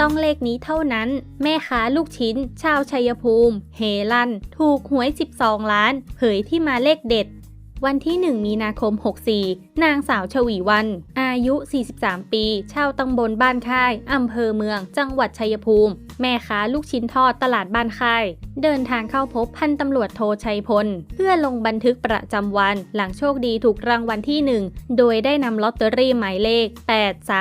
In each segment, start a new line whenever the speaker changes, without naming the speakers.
ต้องเลขนี้เท่านั้น แม่ค้าลูกชิ้น ชาวชัยภูมิ เฮลัน ถูกหวย 12 ล้าน เผยที่มาเลขเด็ด วันที่ 1 มีนาคม 64 นางสาวชวีวันอาายุ 43 ปี ชาวตำบลบ้านค่าย อำเภอเมือง จังหวัดชัยภูมิ แม่ค้าลูกชิ้นทอดตลาดบ้านค่าย เดินทางเข้าพบพันตำรวจโทชัยพล เพื่อลงบันทึกประจำวัน หลังโชคดีถูกรางวัลที่ 1 โดยได้นำลอตเตอรี่หมายเลข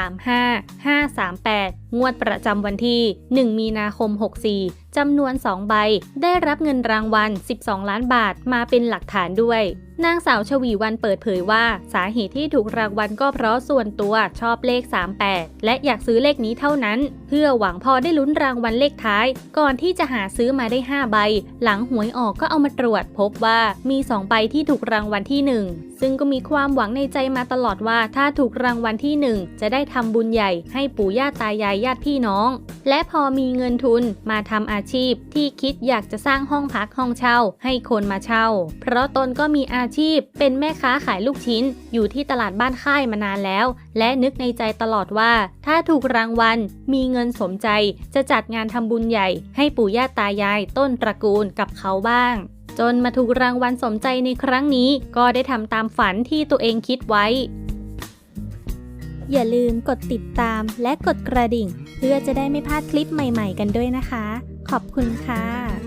835 538งวดประจำวันที่ 1 มีนาคม 64 จำนวน 2 ใบ ได้รับเงินรางวัล 12 ล้านบาท มาเป็นหลักฐานด้วย นางสาวชวีวันเปิดเผยว่า สาเหตุที่ถูกรางวัลก็เพราะส่วนตัวชอบเลข 38 และอยากซื้อเลขนี้เท่านั้น เพื่อหวังพอได้ลุ้นรางวัลเลขท้าย ก่อนที่จะหาซื้อมาได้ 5 ใบ หลังหวยออกก็เอามาตรวจ พบว่ามี 2 ใบที่ถูกรางวัลที่ 1 ซึ่งก็มีความหวังในใจมาตลอดว่าถ้าถูกรางวัลที่ 1 จะได้ทำบุญใหญ่ให้ปู่ย่าตายายญาติพี่น้อง และพอมีเงินทุนมาทำอาชีพ ที่คิดอยากจะสร้างห้องพักห้องเช่า ให้คนมาเช่า เพราะตนก็มีอาชีพ เป็นแม่ค้าขายลูกชิ้น อยู่ที่ตลาดบ้านค่ายมานานแล้ว และนึกในใจตลอดว่า ถ้าถูกรางวัลมีเงินงินสมใจ จะจัดงานทำบุญใหญ่ ให้ปู่ย่าตายายต้นตระกูลกับเขาบ้าง จนมาถูกรางวัลสมใจในครั้งนี้ ก็ได้ทำตามฝันที่ตัวเองคิดไว้
อย่าลืมกดติดตามและกดกระดิ่ง เพื่อจะได้ไม่พลาดคลิปใหม่ ๆ กันด้วยนะคะ ขอบคุณค่ะ